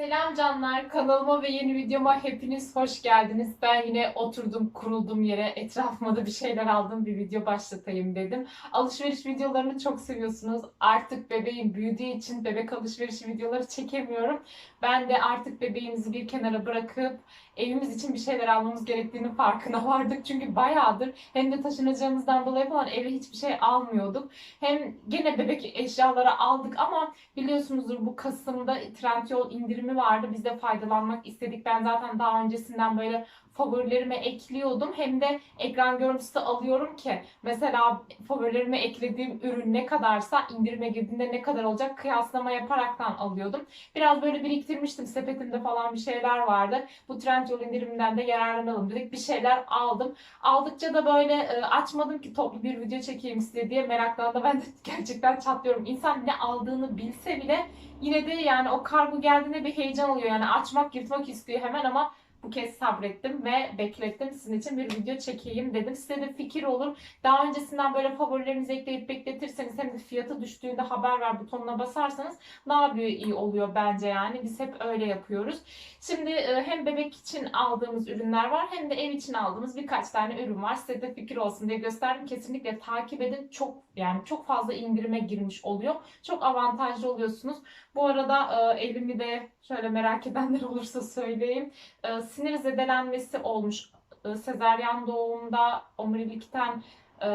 Selam canlar, kanalıma ve yeni videoma hepiniz hoş geldiniz. Ben yine oturdum, kuruldum yere, etrafıma da bir şeyler aldım, bir video başlatayım dedim. Alışveriş videolarını çok seviyorsunuz. Artık bebeğim büyüdüğü için bebek alışverişi videoları çekemiyorum. Ben de artık bebeğimizi bir kenara bırakıp evimiz için bir şeyler almamız gerektiğini farkına vardık. Çünkü bayağıdır hem de taşınacağımızdan dolayı falan eve hiçbir şey almıyorduk. Hem gene bebek eşyaları aldık ama biliyorsunuzdur bu Kasım'da Trendyol indirimi vardı. Biz de faydalanmak istedik. Ben zaten daha öncesinden böyle favorilerime ekliyordum. Hem de ekran görüntüsü alıyorum ki mesela favorilerime eklediğim ürün ne kadarsa indirime girdiğinde ne kadar olacak kıyaslama yaparaktan alıyordum. Biraz böyle biriktirmiştim. Sepetimde falan bir şeyler vardı. Bu Trendyol indiriminden de yararlanalım dedik. Bir şeyler aldım. Aldıkça da böyle e, açmadım ki toplu bir video çekeyim size diye meraklandı. Ben de gerçekten çatlıyorum. İnsan ne aldığını bilse bile yine de yani o kargo geldiğinde bir heyecan oluyor. Yani açmak, yırtmak istiyor hemen ama bu kez sabrettim ve beklettim. Sizin için bir video çekeyim dedim. Size de fikir olur. Daha öncesinden böyle favorilerinizi ekleyip bekletirseniz hem de fiyatı düştüğünde haber ver butonuna basarsanız daha bir iyi oluyor bence yani. Biz hep öyle yapıyoruz. Şimdi e, hem bebek için aldığımız ürünler var hem de ev için aldığımız birkaç tane ürün var. Size de fikir olsun diye gösterdim. Kesinlikle takip edin. Çok yani çok fazla indirime girmiş oluyor. Çok avantajlı oluyorsunuz. Bu arada e, elimi de şöyle merak edenler olursa söyleyeyim. Sinir zedelenmesi olmuş. E, sezaryen doğumda omurilikten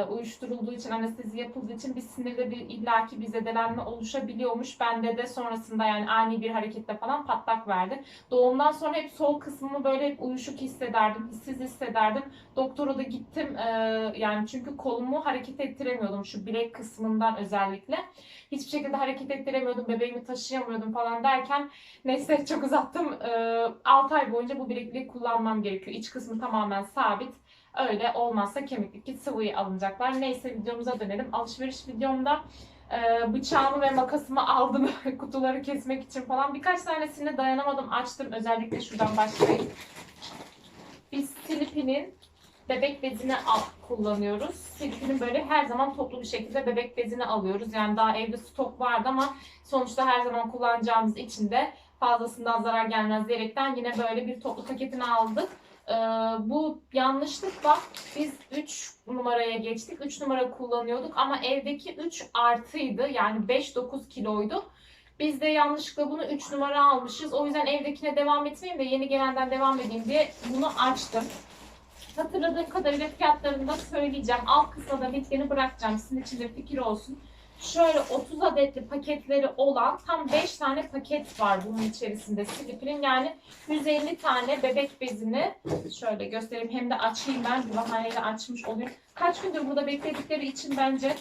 uyuşturulduğu için, anestezi yapıldığı için bir sinirde bir illaki bir zedelenme oluşabiliyormuş. Bende de sonrasında yani ani bir harekette falan patlak verdi. Doğumdan sonra hep sol kısmımı böyle hep uyuşuk hissederdim, hissiz hissederdim. Doktora da gittim e, yani çünkü kolumu hareket ettiremiyordum şu bilek kısmından özellikle. Hiçbir şekilde hareket ettiremiyordum, bebeğimi taşıyamıyordum falan derken neyse çok uzattım. E, 6 ay boyunca bu bilekliği kullanmam gerekiyor. İç kısmı tamamen sabit. Öyle olmazsa kemiklik sıvıyı alınacaklar. Neyse videomuza dönelim. Alışveriş videomda e, bıçağımı ve makasımı aldım kutuları kesmek için falan. Birkaç tanesine dayanamadım açtım. Özellikle şuradan başlayayım. Biz Silipin'in bebek bezini al, kullanıyoruz. Silipin'in böyle her zaman toplu bir şekilde bebek bezini alıyoruz. Yani daha evde stok vardı ama sonuçta her zaman kullanacağımız için de fazlasından zarar gelmez diyerekten yine böyle bir toplu paketini aldık. Ee, bu yanlışlıkla biz 3 numaraya geçtik. 3 numara kullanıyorduk ama evdeki 3 artıydı. Yani 5-9 kiloydu. Biz de yanlışlıkla bunu 3 numara almışız. O yüzden evdekine devam etmeyeyim de yeni gelenden devam edeyim diye bunu açtım. Hatırladığım kadarıyla fiyatlarını da söyleyeceğim. Alt kısma da linkini bırakacağım. Sizin için de fikir olsun. Şöyle 30 adetli paketleri olan tam 5 tane paket var bunun içerisinde Slipper'in. Yani 150 tane bebek bezini şöyle göstereyim. Hem de açayım ben. Bir bahaneyle açmış olayım. Kaç gündür burada bekledikleri için bence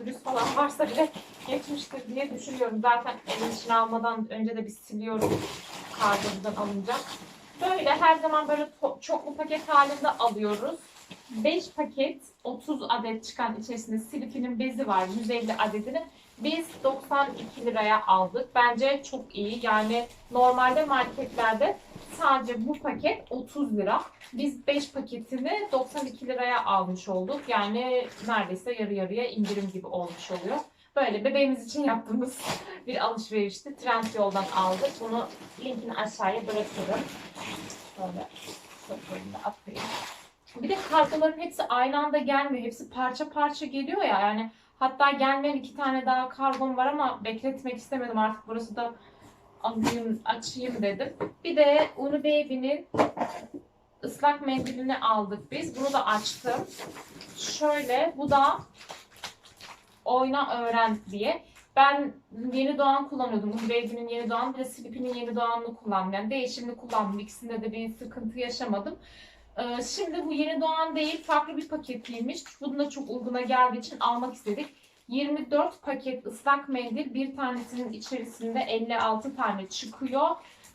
virüs falan varsa bile geçmiştir diye düşünüyorum. Zaten evin içine almadan önce de bir siliyorum kargodan alınca. Böyle her zaman böyle çoklu paket halinde alıyoruz. 5 paket 30 adet çıkan içerisinde Silifinin bezi var 150 adedini. Biz 92 liraya aldık. Bence çok iyi. Yani normalde marketlerde sadece bu paket 30 lira. Biz 5 paketini 92 liraya almış olduk. Yani neredeyse yarı yarıya indirim gibi olmuş oluyor. Böyle bebeğimiz için yaptığımız bir alışverişti. Trendyol'dan aldık. Bunu linkini aşağıya bırakırım. Şöyle şöyle atayım. Bir de kargoların hepsi aynı anda gelmiyor. Hepsi parça parça geliyor ya. Yani hatta gelmeyen iki tane daha kargom var ama bekletmek istemedim. Artık burası da alayım, açayım dedim. Bir de Unu Baby'nin ıslak mendilini aldık biz. Bunu da açtım. Şöyle bu da oyna öğren diye. Ben yeni doğan kullanıyordum. Unu Baby'nin yeni doğan bir de Sleepy'nin yeni doğanını kullandım. Yani değişimli kullandım. İkisinde de bir sıkıntı yaşamadım. Ee, Şimdi bu yeni doğan değil farklı bir paketiymiş. Bunun da çok uyguna geldiği için almak istedik. 24 paket ıslak mendil bir tanesinin içerisinde 56 tane çıkıyor.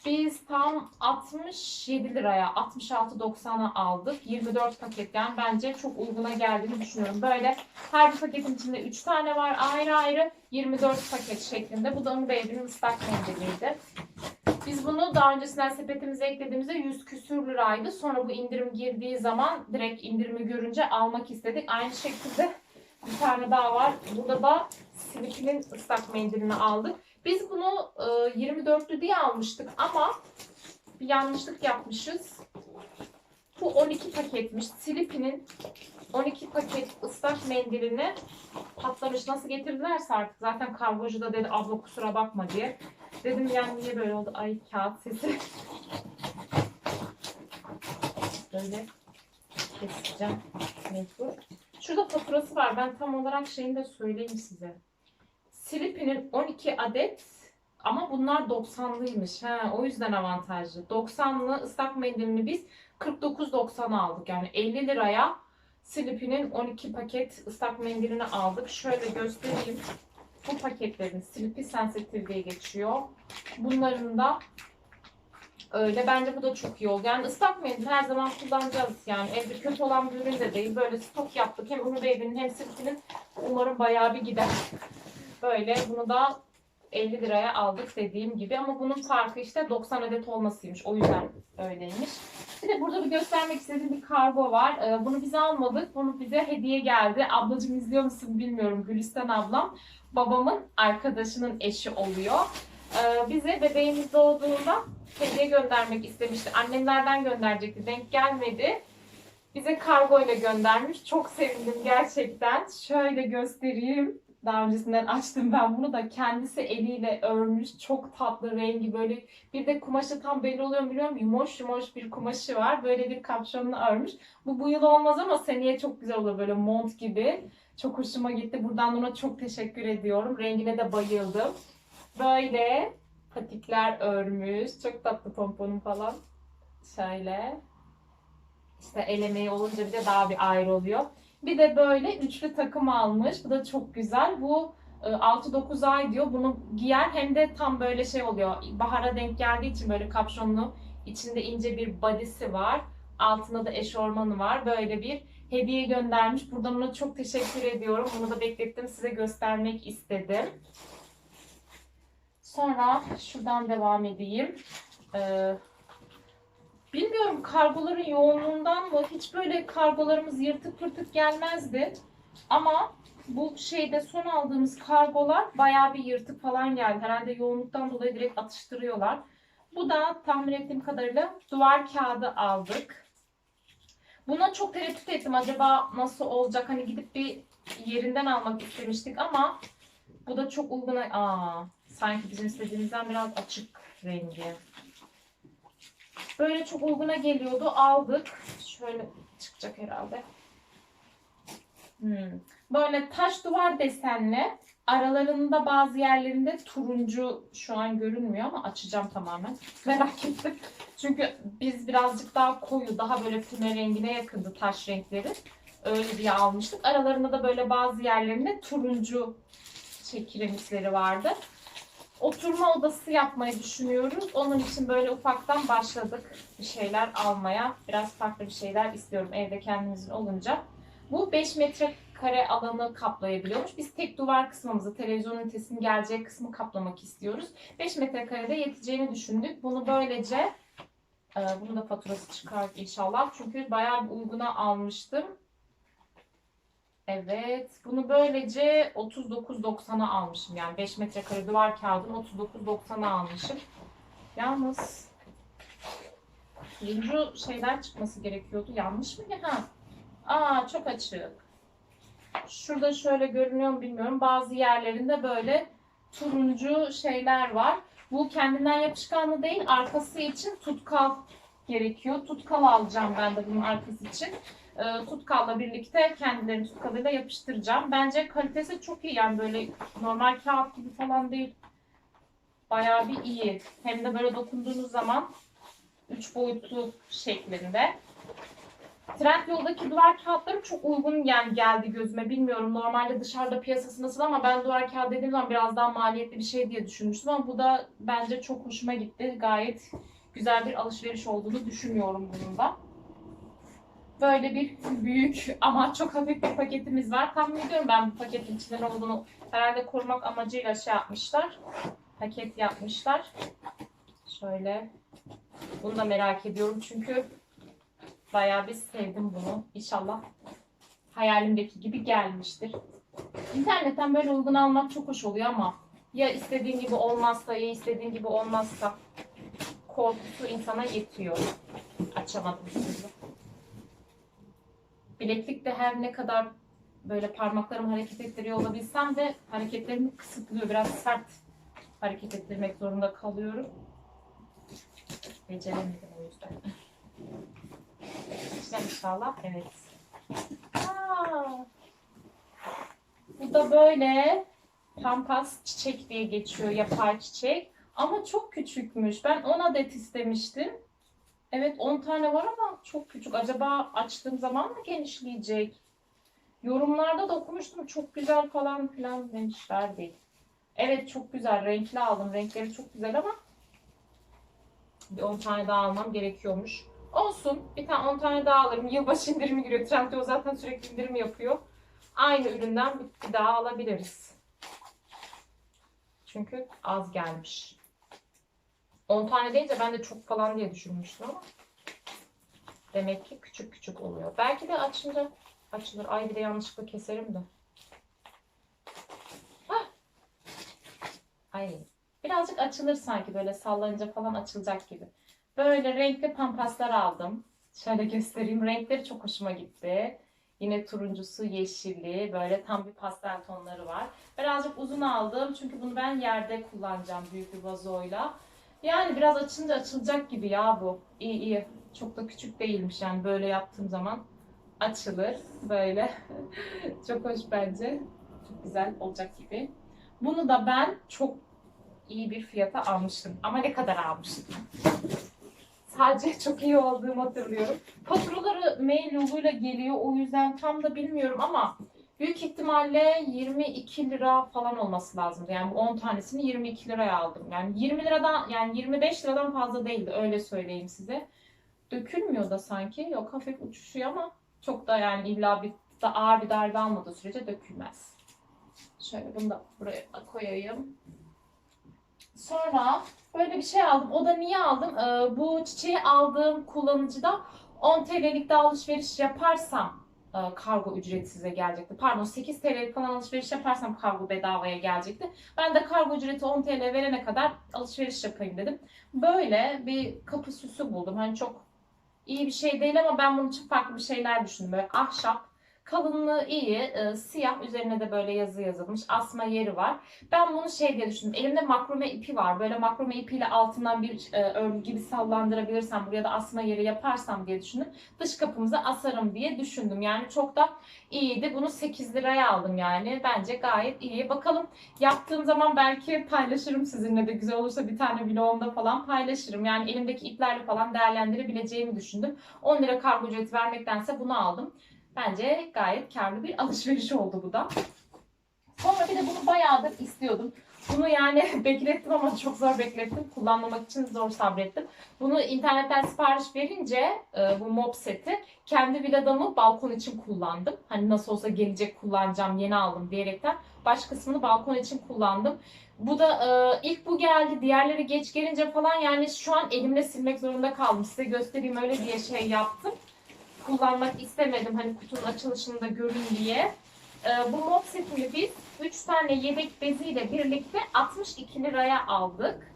Biz tam 67 liraya 66.90'a aldık. 24 paket yani bence çok uyguna geldiğini düşünüyorum. Böyle her bir paketin içinde 3 tane var ayrı ayrı 24 paket şeklinde. Bu da onun Baby'nin ıslak mendiliydi. Biz bunu daha öncesinden sepetimize eklediğimizde 100 küsür liraydı. Sonra bu indirim girdiği zaman direkt indirimi görünce almak istedik. Aynı şekilde bir tane daha var. Burada da Silip'in ıslak mendilini aldık. Biz bunu e, 24'lü diye almıştık ama bir yanlışlık yapmışız. Bu 12 paketmiş. Slippy'nin 12 paket ıslak mendilini patlamış. Nasıl getirdilerse artık. Zaten kargocu da dedi abla kusura bakma diye. Dedim yani niye böyle oldu? Ay kağıt sesi. Böyle keseceğim mecbur. Şurada faturası var. Ben tam olarak şeyini de söyleyeyim size. Slippy'nin 12 adet ama bunlar 90'lıymış. He, o yüzden avantajlı. 90'lı ıslak mendilini biz 49.90 aldık. Yani 50 liraya Slippy'nin 12 paket ıslak mendilini aldık. Şöyle göstereyim. Bu paketlerin Slippy Sensitive geçiyor. Bunların da öyle. Bence bu da çok iyi oldu. Yani ıslak mendil her zaman kullanacağız. Yani evde kötü olan bir ürün de değil. Böyle stok yaptık. Hem Unu Baby'nin hem Slippy'nin umarım bayağı bir gider. Böyle bunu da 50 liraya aldık dediğim gibi ama bunun farkı işte 90 adet olmasıymış. O yüzden öyleymiş. Bir de burada bir göstermek istediğim bir kargo var. Ee, bunu biz almadık. Bunu bize hediye geldi. Ablacığım izliyor musun bilmiyorum. Gülistan ablam. Babamın arkadaşının eşi oluyor. Ee, bize bebeğimiz doğduğunda hediye göndermek istemişti. Annemlerden gönderecekti. Denk gelmedi. Bize kargo ile göndermiş. Çok sevindim gerçekten. Şöyle göstereyim. Daha öncesinden açtım ben bunu da kendisi eliyle örmüş. Çok tatlı rengi böyle bir de kumaşı tam belli oluyor mu bilmiyorum. Yumoş yumoş bir kumaşı var. Böyle bir kapşonunu örmüş. Bu bu yıl olmaz ama seneye çok güzel olur böyle mont gibi. Çok hoşuma gitti. Buradan ona çok teşekkür ediyorum. Rengine de bayıldım. Böyle patikler örmüş. Çok tatlı pomponum falan. Şöyle. İşte el emeği olunca bir de daha bir ayrı oluyor. Bir de böyle üçlü takım almış. Bu da çok güzel. Bu e, 6-9 ay diyor. Bunu giyer hem de tam böyle şey oluyor. Bahara denk geldiği için böyle kapşonlu. içinde ince bir body'si var. Altında da eşormanı var. Böyle bir hediye göndermiş. Buradan ona çok teşekkür ediyorum. Bunu da beklettim. Size göstermek istedim. Sonra şuradan devam edeyim. Ee, bilmiyorum kargoların yoğunluğundan mı? Hiç böyle kargolarımız yırtık pırtık gelmezdi. Ama bu şeyde son aldığımız kargolar bayağı bir yırtık falan geldi. Herhalde yoğunluktan dolayı direkt atıştırıyorlar. Bu da tahmin ettiğim kadarıyla duvar kağıdı aldık. Buna çok tereddüt ettim. Acaba nasıl olacak? Hani gidip bir yerinden almak istemiştik ama bu da çok uygun. Aa, sanki bizim istediğimizden biraz açık rengi. Böyle çok uyguna geliyordu. Aldık. Şöyle çıkacak herhalde. Hmm. Böyle taş duvar desenli. Aralarında bazı yerlerinde turuncu şu an görünmüyor ama açacağım tamamen. Merak ettim. Çünkü biz birazcık daha koyu, daha böyle füme rengine yakındı taş renkleri. Öyle diye almıştık. Aralarında da böyle bazı yerlerinde turuncu şey vardı. Oturma odası yapmayı düşünüyoruz. Onun için böyle ufaktan başladık bir şeyler almaya. Biraz farklı bir şeyler istiyorum evde kendimizin olunca. Bu 5 metrekare alanı kaplayabiliyormuş. Biz tek duvar kısmımızı, televizyon ünitesinin geleceği kısmı kaplamak istiyoruz. 5 metrekarede yeteceğini düşündük. Bunu böylece, e, bunu da faturası çıkar inşallah. Çünkü bayağı bir uyguna almıştım. Evet. Bunu böylece 39.90'a almışım. Yani 5 metrekare duvar kağıdını 39.90'a almışım. Yalnız turuncu şeyler çıkması gerekiyordu. Yanlış mı? Ha. Aa çok açık. Şurada şöyle görünüyor mu bilmiyorum. Bazı yerlerinde böyle turuncu şeyler var. Bu kendinden yapışkanlı değil. Arkası için tutkal gerekiyor. Tutkal alacağım ben de bunun arkası için e, tutkalla birlikte kendilerini tutkalıyla yapıştıracağım. Bence kalitesi çok iyi yani böyle normal kağıt gibi falan değil. Bayağı bir iyi. Hem de böyle dokunduğunuz zaman üç boyutlu şeklinde. Trendyol'daki duvar kağıtları çok uygun yani geldi gözüme. Bilmiyorum normalde dışarıda piyasası nasıl ama ben duvar kağıdı dediğim zaman biraz daha maliyetli bir şey diye düşünmüştüm ama bu da bence çok hoşuma gitti. Gayet güzel bir alışveriş olduğunu düşünüyorum bunun da. Böyle bir büyük ama çok hafif bir paketimiz var. Tahmin ediyorum ben bu paketin içinde ne olduğunu herhalde korumak amacıyla şey yapmışlar. Paket yapmışlar. Şöyle. Bunu da merak ediyorum çünkü bayağı bir sevdim bunu. İnşallah hayalimdeki gibi gelmiştir. İnternetten böyle uygun almak çok hoş oluyor ama ya istediğin gibi olmazsa ya istediğin gibi olmazsa korkusu insana yetiyor. Açamadım bir türlü. Bileklik de her ne kadar böyle parmaklarımı hareket ettiriyor olabilsem de hareketlerimi kısıtlıyor. Biraz sert hareket ettirmek zorunda kalıyorum. Beceremedim o yüzden. İşte inşallah evet. Aa, bu da böyle pampas çiçek diye geçiyor yapay çiçek. Ama çok küçükmüş. Ben 10 adet istemiştim. Evet 10 tane var ama çok küçük. Acaba açtığım zaman mı genişleyecek? Yorumlarda da okumuştum çok güzel falan filan demişler değil. Evet çok güzel renkli aldım. Renkleri çok güzel ama bir 10 tane daha almam gerekiyormuş. Olsun. Bir tane 10 tane daha alırım. Yılbaşı indirimi giriyor. Trendyol zaten sürekli indirim yapıyor. Aynı üründen bir, daha alabiliriz. Çünkü az gelmiş. 10 tane deyince ben de çok falan diye düşünmüştüm ama demek ki küçük küçük oluyor. Belki de açınca açılır. Ay bir de yanlışlıkla keserim de. Hah! Ay. Birazcık açılır sanki böyle sallanınca falan açılacak gibi. Böyle renkli pampaslar aldım. Şöyle göstereyim. Renkleri çok hoşuma gitti. Yine turuncusu, yeşilli, böyle tam bir pastel tonları var. Birazcık uzun aldım çünkü bunu ben yerde kullanacağım büyük bir vazoyla. Yani biraz açınca açılacak gibi ya bu. İyi iyi. Çok da küçük değilmiş yani böyle yaptığım zaman açılır böyle. çok hoş bence. Çok güzel olacak gibi. Bunu da ben çok iyi bir fiyata almıştım. Ama ne kadar almıştım? Sadece çok iyi olduğumu hatırlıyorum. Faturaları mail yoluyla geliyor. O yüzden tam da bilmiyorum ama büyük ihtimalle 22 lira falan olması lazımdı. Yani bu 10 tanesini 22 liraya aldım. Yani 20 liradan yani 25 liradan fazla değildi öyle söyleyeyim size. Dökülmüyor da sanki. Yok hafif uçuşuyor ama çok da yani illa bir da ağır bir darbe almadığı sürece dökülmez. Şöyle bunu da buraya koyayım. Sonra böyle bir şey aldım. O da niye aldım? Ee, bu çiçeği aldığım kullanıcıda 10 TL'lik de alışveriş yaparsam kargo ücreti size gelecekti. Pardon 8 TL'lik falan alışveriş yaparsam kargo bedavaya gelecekti. Ben de kargo ücreti 10 TL verene kadar alışveriş yapayım dedim. Böyle bir kapı süsü buldum. Hani çok iyi bir şey değil ama ben bunun için farklı bir şeyler düşündüm. Böyle ahşap Kalınlığı iyi, e, siyah üzerine de böyle yazı yazılmış, asma yeri var. Ben bunu şey diye düşündüm, elimde makrome ipi var. Böyle makrome ipiyle altından bir e, örgü gibi sallandırabilirsem, buraya da asma yeri yaparsam diye düşündüm. Dış kapımıza asarım diye düşündüm. Yani çok da iyiydi. Bunu 8 liraya aldım yani. Bence gayet iyi. Bakalım yaptığım zaman belki paylaşırım sizinle de güzel olursa bir tane vlogumda falan paylaşırım. Yani elimdeki iplerle falan değerlendirebileceğimi düşündüm. 10 lira kargo ücreti vermektense bunu aldım. Bence gayet karlı bir alışveriş oldu bu da. Sonra bir de bunu bayağıdır istiyordum. Bunu yani beklettim ama çok zor beklettim. Kullanmamak için zor sabrettim. Bunu internetten sipariş verince e, bu mop seti kendi villadamı balkon için kullandım. Hani nasıl olsa gelecek kullanacağım yeni aldım diyerekten. Baş kısmını balkon için kullandım. Bu da e, ilk bu geldi. Diğerleri geç gelince falan yani şu an elimle silmek zorunda kaldım. Size göstereyim öyle diye şey yaptım kullanmak istemedim. Hani kutunun açılışını da görün diye. Ee, bu mop setini biz 3 tane yedek beziyle birlikte 62 liraya aldık.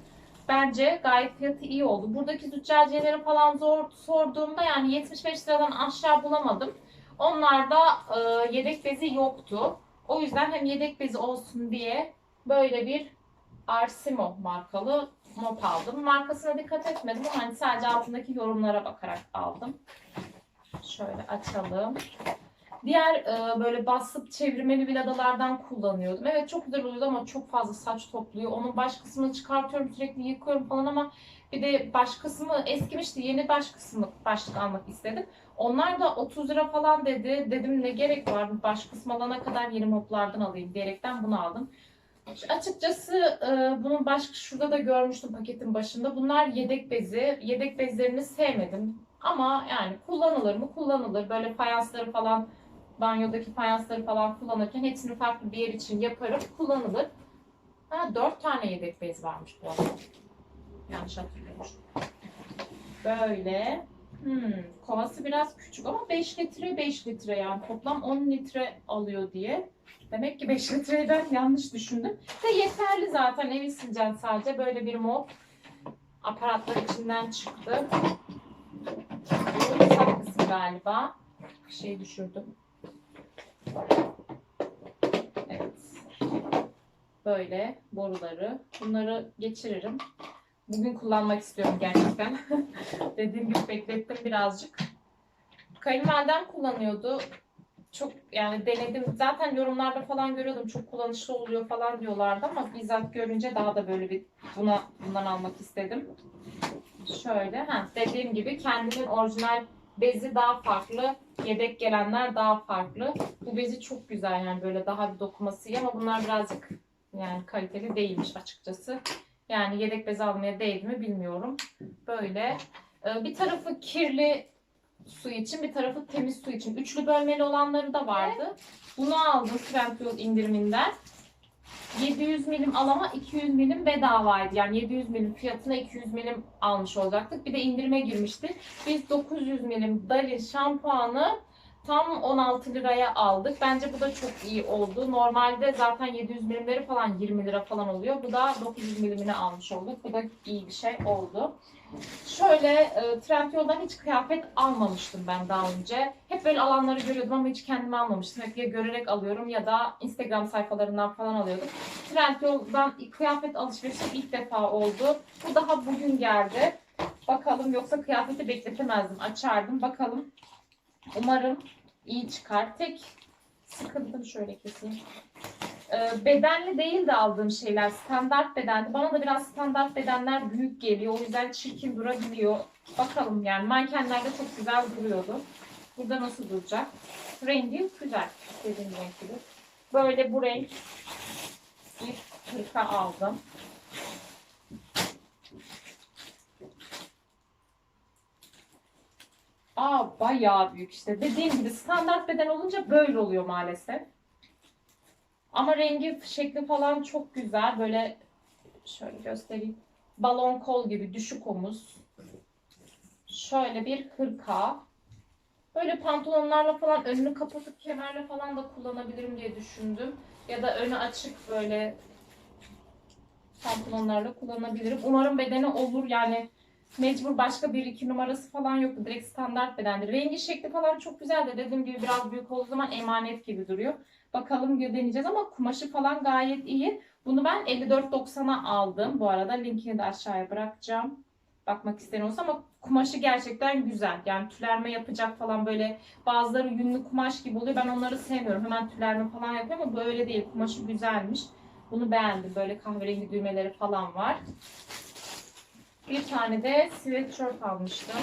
Bence gayet fiyatı iyi oldu. Buradaki züccaciyeleri falan zor sorduğumda yani 75 liradan aşağı bulamadım. Onlarda e, yedek bezi yoktu. O yüzden hem yedek bezi olsun diye böyle bir Arsimo markalı mop aldım. Markasına dikkat etmedim hani sadece altındaki yorumlara bakarak aldım. Şöyle açalım. Diğer e, böyle basıp çevirmeli viladalardan kullanıyordum. Evet çok güzel oluyordu ama çok fazla saç topluyor. Onun baş kısmını çıkartıyorum sürekli yıkıyorum falan ama bir de baş kısmı eskimişti. Yeni baş kısmı başlık almak istedim. Onlar da 30 lira falan dedi. Dedim ne gerek var baş kısmı alana kadar yeni moplardan alayım diyerekten bunu aldım. Açıkçası e, bunun başka şurada da görmüştüm paketin başında. Bunlar yedek bezi. Yedek bezlerini sevmedim. Ama yani kullanılır mı? Kullanılır. Böyle fayansları falan, banyodaki fayansları falan kullanırken hepsini farklı bir yer için yaparım. Kullanılır. Ha, dört tane yedek bez varmış bu arada. Yanlış hatırlıyormuşum. Böyle. Hmm, kovası biraz küçük ama 5 litre 5 litre yani toplam 10 litre alıyor diye Demek ki 5 litreyi ben yanlış düşündüm. Ve yeterli zaten evi sileceksin sadece. Böyle bir mop aparatlar içinden çıktı. Galiba. Şey düşürdüm. Evet. Böyle boruları. Bunları geçiririm. Bugün kullanmak istiyorum gerçekten. Dediğim gibi beklettim birazcık. Kayınvalidem kullanıyordu. Çok yani denedim. Zaten yorumlarda falan görüyordum. Çok kullanışlı oluyor falan diyorlardı ama bizzat görünce daha da böyle bir buna bundan almak istedim. Şöyle ha dediğim gibi kendimin orijinal bezi daha farklı. Yedek gelenler daha farklı. Bu bezi çok güzel yani böyle daha bir dokuması iyi ama bunlar birazcık yani kaliteli değilmiş açıkçası. Yani yedek bez almaya değdi mi bilmiyorum. Böyle Ee, bir tarafı kirli su için, bir tarafı temiz su için. Üçlü bölmeli olanları da vardı. Bunu aldım Trendyol indiriminden. 700 milim alama 200 milim bedavaydı. Yani 700 milim fiyatına 200 milim almış olacaktık. Bir de indirime girmişti. Biz 900 milim Dali şampuanı tam 16 liraya aldık. Bence bu da çok iyi oldu. Normalde zaten 700 milimleri falan 20 lira falan oluyor. Bu da 900 milimini almış olduk. Bu da iyi bir şey oldu. Şöyle e, Trendyol'dan hiç kıyafet almamıştım ben daha önce. Hep böyle alanları görüyordum ama hiç kendime almamıştım. Hep ya görerek alıyorum ya da Instagram sayfalarından falan alıyordum. Trendyol'dan kıyafet alışverişi ilk defa oldu. Bu daha bugün geldi. Bakalım yoksa kıyafeti bekletemezdim. Açardım. Bakalım. Umarım iyi çıkar. Tek sıkıntım şöyle keseyim. Ee, bedenli değil de aldığım şeyler standart bedendi. Bana da biraz standart bedenler büyük geliyor. O yüzden çirkin durabiliyor. Bakalım yani mankenlerde çok güzel duruyordu. Burada nasıl duracak? Rengi güzel. İstediğim renk. Böyle bu renk bir hırka aldım. Aa bayağı büyük işte. Dediğim gibi standart beden olunca böyle oluyor maalesef. Ama rengi, şekli falan çok güzel. Böyle şöyle göstereyim. Balon kol gibi düşük omuz. Şöyle bir hırka. Böyle pantolonlarla falan önünü kapatıp kemerle falan da kullanabilirim diye düşündüm. Ya da önü açık böyle pantolonlarla kullanabilirim. Umarım bedeni olur yani mecbur başka bir iki numarası falan yoktu. Direkt standart bedendi. Rengi şekli falan çok güzel de dediğim gibi biraz büyük olduğu zaman emanet gibi duruyor. Bakalım deneyeceğiz ama kumaşı falan gayet iyi. Bunu ben 54.90'a aldım. Bu arada linkini de aşağıya bırakacağım. Bakmak isteyen olsa ama kumaşı gerçekten güzel. Yani tülerme yapacak falan böyle bazıları yünlü kumaş gibi oluyor. Ben onları sevmiyorum. Hemen tülerme falan yapıyor ama böyle değil. Kumaşı güzelmiş. Bunu beğendim. Böyle kahverengi düğmeleri falan var. Bir tane de sweatshirt almıştım.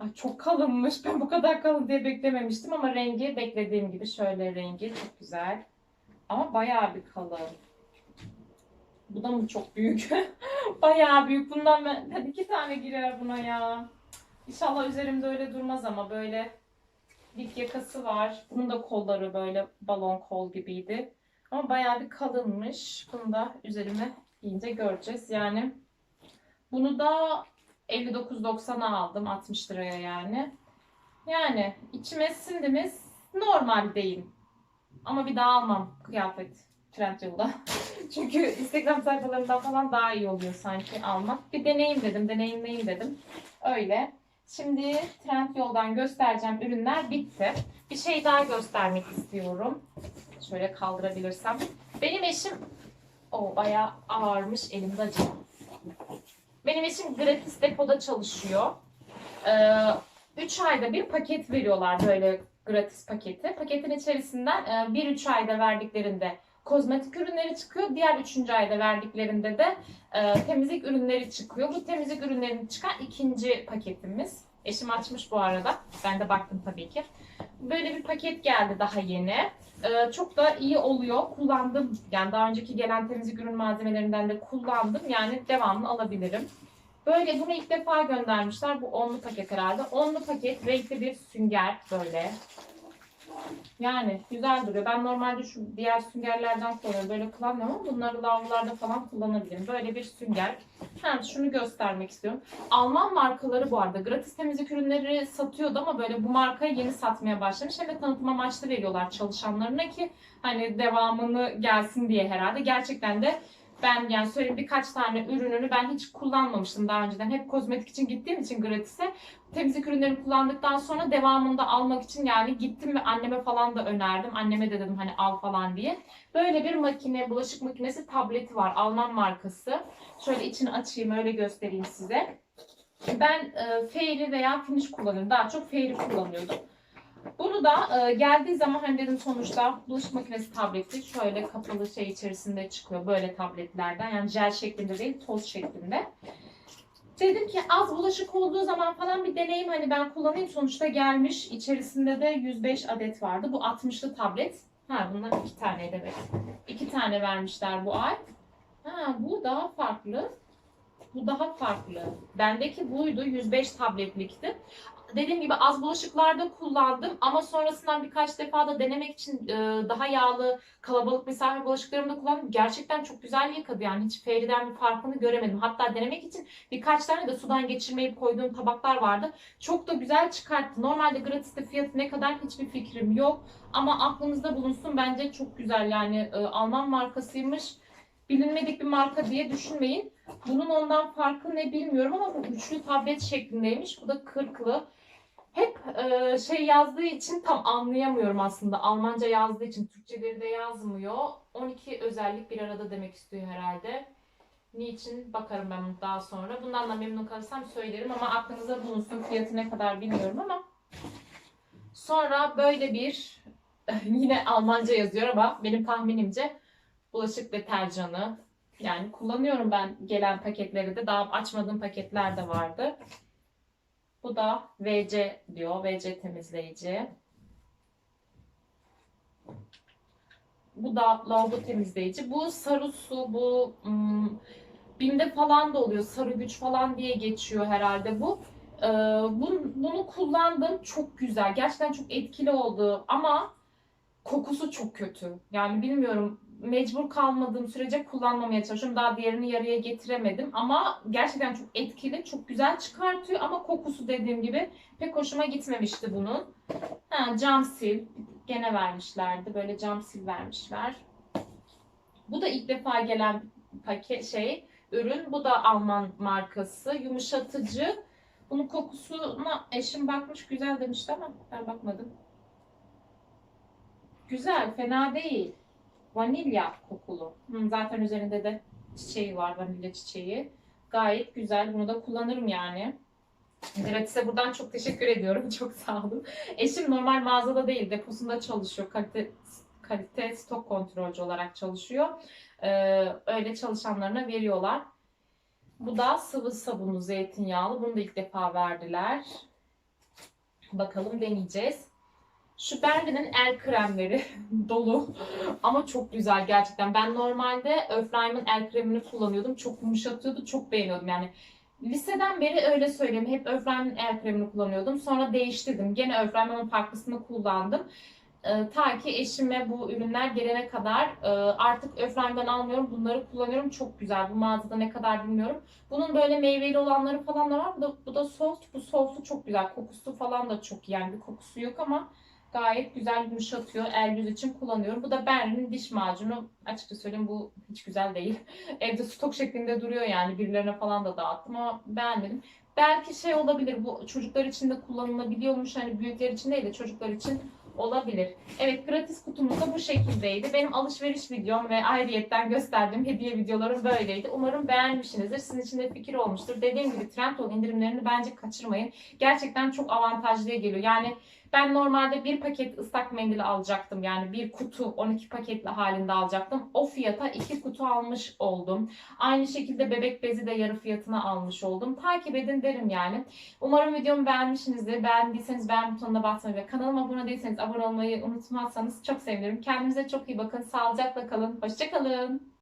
Ay çok kalınmış. Ben bu kadar kalın diye beklememiştim ama rengi beklediğim gibi şöyle rengi çok güzel. Ama bayağı bir kalın. Bu da mı çok büyük? bayağı büyük. Bundan ben hadi iki tane girer buna ya. İnşallah üzerimde öyle durmaz ama böyle dik yakası var. Bunun da kolları böyle balon kol gibiydi. Ama bayağı bir kalınmış. Bunu da üzerime giyince göreceğiz. Yani bunu da 59.90'a aldım 60 liraya yani. Yani içime sindi mi normaldeyim. Ama bir daha almam kıyafet Trendyol'da. Çünkü Instagram sayfalarından falan daha iyi oluyor sanki almak. Bir deneyim dedim, deneyimleyeyim dedim. Öyle. Şimdi Trendyol'dan göstereceğim ürünler bitti. Bir şey daha göstermek istiyorum. Şöyle kaldırabilirsem. Benim eşim o bayağı ağırmış elimde acaba. Benim eşim gratis depoda çalışıyor. 3 ayda bir paket veriyorlar böyle gratis paketi. Paketin içerisinden 1-3 ayda verdiklerinde kozmetik ürünleri çıkıyor. Diğer 3. ayda verdiklerinde de e, temizlik ürünleri çıkıyor. Bu temizlik ürünlerini çıkan ikinci paketimiz. Eşim açmış bu arada. Ben de baktım tabii ki. Böyle bir paket geldi daha yeni. Ee, çok da iyi oluyor. Kullandım. Yani daha önceki gelen temizlik ürün malzemelerinden de kullandım. Yani devamlı alabilirim. Böyle bunu ilk defa göndermişler. Bu onlu paket herhalde. Onlu paket renkli bir sünger böyle. Yani güzel duruyor. Ben normalde şu diğer süngerlerden kullanıyorum. Böyle kullanmıyorum ama bunları lavbolarda falan kullanabilirim. Böyle bir sünger. Ha, şunu göstermek istiyorum. Alman markaları bu arada. Gratis temizlik ürünleri satıyordu ama böyle bu markayı yeni satmaya başlamış. Hem de tanıtım amaçlı veriyorlar çalışanlarına ki hani devamını gelsin diye herhalde. Gerçekten de ben yani söyleyeyim birkaç tane ürününü ben hiç kullanmamıştım daha önceden. Hep kozmetik için gittiğim için gratis'e temizlik ürünlerini kullandıktan sonra devamında almak için yani gittim ve anneme falan da önerdim. Anneme de dedim hani al falan diye. Böyle bir makine, bulaşık makinesi tableti var. Alman markası. Şöyle içini açayım öyle göstereyim size. Ben e, Fairy veya Finish kullanıyorum. Daha çok Fairy kullanıyordum. Bunu da e, geldiği zaman hani dedim sonuçta bulaşık makinesi tableti şöyle kapalı şey içerisinde çıkıyor. Böyle tabletlerden yani jel şeklinde değil toz şeklinde. Dedim ki az bulaşık olduğu zaman falan bir deneyim hani ben kullanayım sonuçta gelmiş. İçerisinde de 105 adet vardı. Bu 60'lı tablet. Ha bunlar iki tane evet. İki tane vermişler bu ay. Ha bu daha farklı. Bu daha farklı. Bendeki buydu. 105 tabletlikti. Dediğim gibi az bulaşıklarda kullandım ama sonrasından birkaç defa da denemek için e, daha yağlı kalabalık misafir bulaşıklarımda kullandım. Gerçekten çok güzel yıkadı yani hiç Fairy'den bir farkını göremedim. Hatta denemek için birkaç tane de sudan geçirmeyip koyduğum tabaklar vardı. Çok da güzel çıkarttı. Normalde gratis'te fiyatı ne kadar hiçbir fikrim yok. Ama aklınızda bulunsun bence çok güzel yani e, Alman markasıymış. Bilinmedik bir marka diye düşünmeyin. Bunun ondan farkı ne bilmiyorum ama bu üçlü tablet şeklindeymiş. Bu da kırklı. Hep e, şey yazdığı için tam anlayamıyorum aslında. Almanca yazdığı için Türkçeleri de yazmıyor. 12 özellik bir arada demek istiyor herhalde. Niçin bakarım ben daha sonra. Bundan da memnun kalırsam söylerim ama aklınızda bulunsun. Fiyatı ne kadar bilmiyorum ama. Sonra böyle bir yine Almanca yazıyor ama benim tahminimce bulaşık deterjanı. Yani kullanıyorum ben gelen paketleri de. Daha açmadığım paketler de vardı. Bu da VC diyor. VC temizleyici. Bu da lavabo temizleyici. Bu sarı su, bu ım, BİM'de falan da oluyor. Sarı güç falan diye geçiyor herhalde bu. Ee, bunu, bunu kullandım. Çok güzel. Gerçekten çok etkili oldu. Ama kokusu çok kötü. Yani bilmiyorum mecbur kalmadığım sürece kullanmamaya çalışıyorum. Daha diğerini yarıya getiremedim ama gerçekten çok etkili, çok güzel çıkartıyor ama kokusu dediğim gibi pek hoşuma gitmemişti bunun. Ha, cam sil gene vermişlerdi. Böyle cam sil vermişler. Bu da ilk defa gelen paket şey ürün. Bu da Alman markası. Yumuşatıcı. Bunun kokusuna eşim bakmış güzel demişti ama ben bakmadım. Güzel, fena değil. Vanilya kokulu. Hı, zaten üzerinde de çiçeği var, vanilya çiçeği. Gayet güzel. Bunu da kullanırım yani. Gratis'e buradan çok teşekkür ediyorum. Çok sağ olun. Eşim normal mağazada değil, deposunda çalışıyor. Kalite, kalite stok kontrolcü olarak çalışıyor. Ee, öyle çalışanlarına veriyorlar. Bu da sıvı sabunlu zeytinyağlı. Bunu da ilk defa verdiler. Bakalım deneyeceğiz. Şu Berlin'in el kremleri dolu ama çok güzel gerçekten. Ben normalde Öfraim'in el kremini kullanıyordum. Çok yumuşatıyordu, çok beğeniyordum. Yani liseden beri öyle söyleyeyim. Hep Öfraim'in el kremini kullanıyordum. Sonra değiştirdim. Gene Öfraim ama farklısını kullandım. Ee, ta ki eşime bu ürünler gelene kadar e, artık Öfraim'den almıyorum. Bunları kullanıyorum. Çok güzel. Bu mağazada ne kadar bilmiyorum. Bunun böyle meyveli olanları falan da var. Bu da, bu da soft. Bu soft'u çok güzel. Kokusu falan da çok iyi. Yani bir kokusu yok ama Gayet güzel yumuşatıyor. El yüz için kullanıyorum. Bu da Berlin'in diş macunu. Açıkça söyleyeyim bu hiç güzel değil. Evde stok şeklinde duruyor yani. Birilerine falan da dağıttım ama beğenmedim. Belki şey olabilir bu çocuklar için de kullanılabiliyormuş. Hani büyükler için değil de çocuklar için olabilir. Evet gratis kutumuz da bu şekildeydi. Benim alışveriş videom ve ayrıyetten gösterdiğim hediye videolarım böyleydi. Umarım beğenmişsinizdir. Sizin için de fikir olmuştur. Dediğim gibi Trendyol indirimlerini bence kaçırmayın. Gerçekten çok avantajlıya geliyor. Yani ben normalde bir paket ıslak mendili alacaktım. Yani bir kutu 12 paketli halinde alacaktım. O fiyata iki kutu almış oldum. Aynı şekilde bebek bezi de yarı fiyatına almış oldum. Takip edin derim yani. Umarım videomu beğenmişsinizdir. Beğendiyseniz beğen butonuna basmayı ve kanalıma abone değilseniz abone olmayı unutmazsanız çok sevinirim. Kendinize çok iyi bakın. Sağlıcakla kalın. Hoşçakalın.